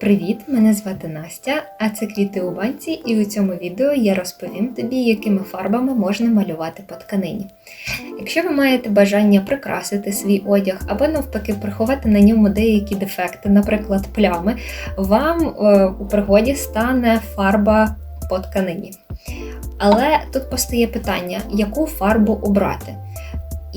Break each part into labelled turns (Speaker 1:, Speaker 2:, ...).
Speaker 1: Привіт! Мене звати Настя, а це квіти у банці, і у цьому відео я розповім тобі, якими фарбами можна малювати по тканині. Якщо ви маєте бажання прикрасити свій одяг або навпаки приховати на ньому деякі дефекти, наприклад, плями, вам е, у пригоді стане фарба по тканині. Але тут постає питання, яку фарбу обрати.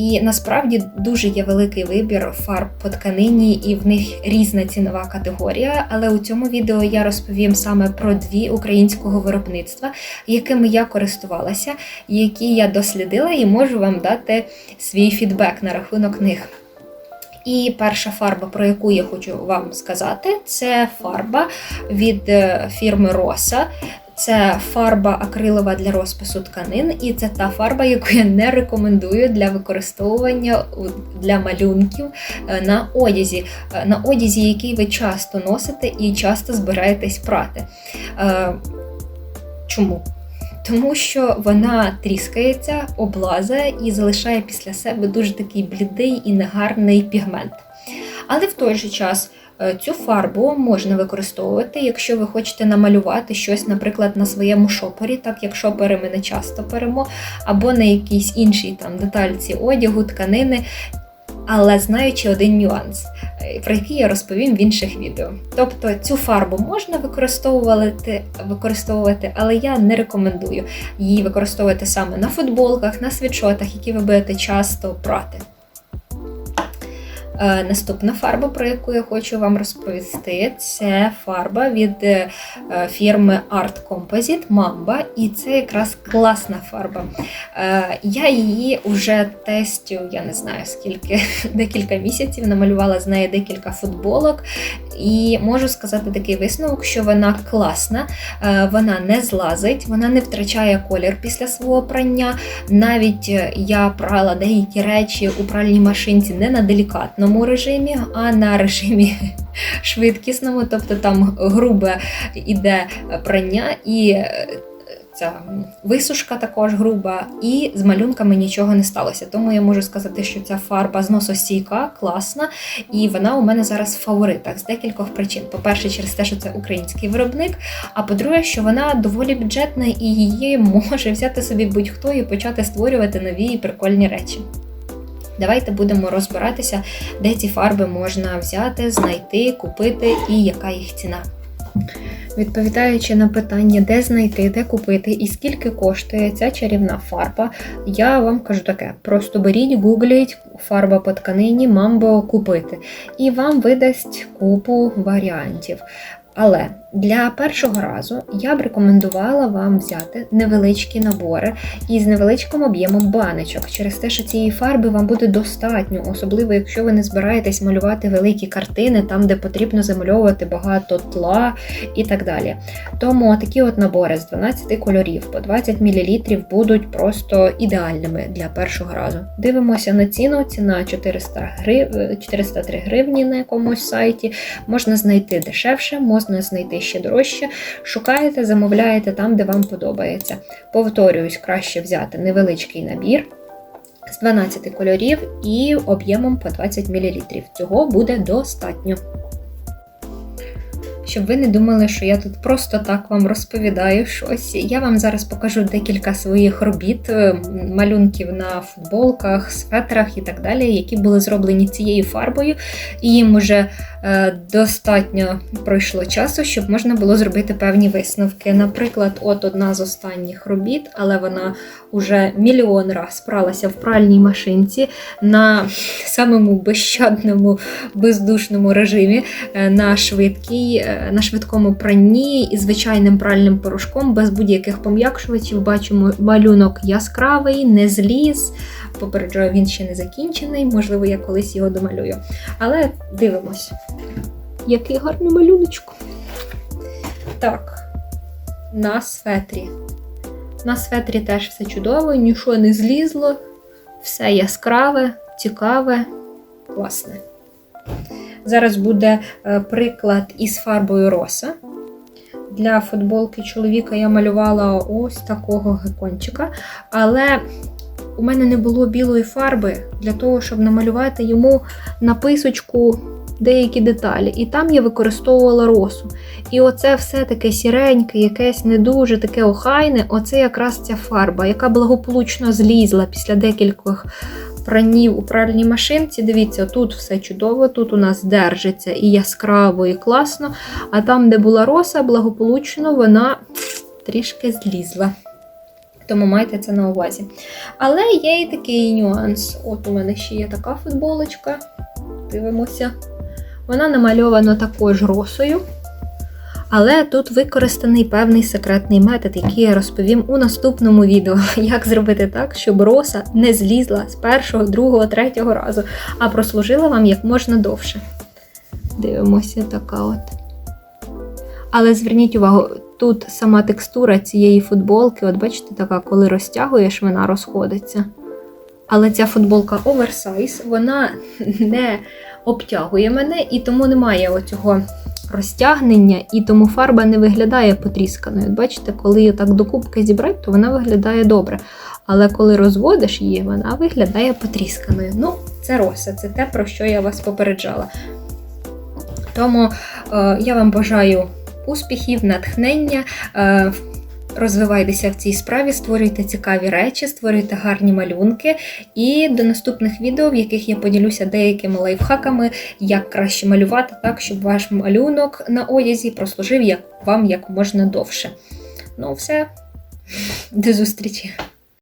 Speaker 1: І насправді дуже є великий вибір фарб по тканині, і в них різна цінова категорія. Але у цьому відео я розповім саме про дві українського виробництва, якими я користувалася, які я дослідила, і можу вам дати свій фідбек на рахунок них. І перша фарба, про яку я хочу вам сказати, це фарба від е, фірми Роса. Це фарба акрилова для розпису тканин, і це та фарба, яку я не рекомендую для використовування для малюнків е, на одязі, Е, на одязі, який ви часто носите і часто збираєтесь прати. Е, Чому? Тому що вона тріскається, облазає і залишає після себе дуже такий блідий і негарний пігмент. Але в той же час цю фарбу можна використовувати, якщо ви хочете намалювати щось, наприклад, на своєму шопері, так як шопери ми не часто перемо, або на якійсь іншій там детальці одягу, тканини. Але знаючи один нюанс, е, про який я розповім в інших відео. Тобто цю фарбу можна використовувати, використовувати, але я не рекомендую її використовувати саме на футболках, на світшотах, які ви будете часто прати. Е, Наступна фарба, про яку я хочу вам розповісти, це фарба від е, фірми Art Composite Mamba, і це якраз класна фарба. Е, Я її вже тестю, я не знаю скільки, декілька місяців, намалювала з неї декілька футболок, і можу сказати такий висновок, що вона класна, вона не злазить, вона не втрачає колір після свого прання. Навіть я прала деякі речі у пральній машинці не на делікатному режимі, а на режимі швидкісному, тобто там грубе іде прання і. е, Ця висушка також груба, і з малюнками нічого не сталося. Тому я можу сказати, що ця фарба зносостійка, класна, і вона у мене зараз в фаворитах з декількох причин. По-перше, через те, що це український виробник. А по-друге, що вона доволі бюджетна і її може взяти собі будь-хто і почати створювати нові і прикольні речі. Давайте будемо розбиратися, де ці фарби можна взяти, знайти, купити і яка їх ціна. Відповідаючи на питання, де знайти, де купити і скільки коштує ця чарівна фарба, я вам кажу таке: просто беріть, гугліть фарба по тканині, мамбо купити, і вам видасть купу варіантів. Але для першого разу я б рекомендувала вам взяти невеличкі набори із невеличким об'ємом баночок, через те, що цієї фарби вам буде достатньо, особливо якщо ви не збираєтесь малювати великі картини, там де потрібно замальовувати багато тла і так далі. Тому такі от набори з 12 кольорів по 20 мл будуть просто ідеальними для першого разу. Дивимося на ціну. Ціна 400 грив... 403 гривні на якомусь сайті. Можна знайти дешевше, можна знайти ще дорожче. Шукаєте, замовляєте там, де вам подобається. Повторююсь, краще взяти невеличкий набір. З 12 кольорів і об'ємом по 20 мл. Цього буде достатньо. Щоб ви не думали, що я тут просто так вам розповідаю щось. Я вам зараз покажу декілька своїх робіт, е, малюнків на футболках, светрах і так далі, які були зроблені цією фарбою. І їм уже достатньо пройшло часу, щоб можна було зробити певні висновки. Наприклад, от одна з останніх робіт, але вона уже мільйон раз пралася в пральній машинці на самому безщадному, бездушному режимі е, на швидкій. е, на швидкому пранні і звичайним пральним порошком, без будь-яких пом'якшувачів. Бачимо, малюнок яскравий, не зліз. Попереджаю, він ще не закінчений, можливо, я колись його домалюю. Але дивимось. Який гарний малюночок. Так, на светрі. На светрі теж все чудово, нічого не злізло, все яскраве, цікаве, класне. Зараз буде е, приклад із фарбою роса. Для футболки чоловіка я малювала ось такого гекончика. Але у мене не було білої фарби для того, щоб намалювати йому написочку деякі деталі, і там я використовувала росу. І оце все таке сіреньке, якесь не дуже таке охайне, оце якраз ця фарба, яка благополучно злізла після декількох пранів у пральній машинці. Дивіться, тут все чудово, тут у нас держиться і яскраво, і класно. А там, де була роса, благополучно вона трішки злізла. Тому майте це на увазі. Але є і такий нюанс. От у мене ще є така футболочка. Дивимося. Вона намальована також росою. Але тут використаний певний секретний метод, який я розповім у наступному відео. Як зробити так, щоб роса не злізла з першого, другого, третього разу, а прослужила вам як можна довше. Дивимося, така от. Але зверніть увагу, тут сама текстура цієї футболки, от бачите, така, коли розтягуєш, вона розходиться. Але ця футболка оверсайз, вона не обтягує мене, і тому немає оцього розтягнення, і тому фарба не виглядає потрісканою. От Бачите, коли її так докупки зібрати, то вона виглядає добре. Але коли розводиш її, вона виглядає потрісканою. Ну, це роса, це те, про що я вас попереджала. Тому е, я вам бажаю успіхів, натхнення. Е, Розвивайтеся в цій справі, створюйте цікаві речі, створюйте гарні малюнки. І до наступних відео, в яких я поділюся деякими лайфхаками, як краще малювати так, щоб ваш малюнок на одязі прослужив як вам як можна довше. Ну, все, до зустрічі!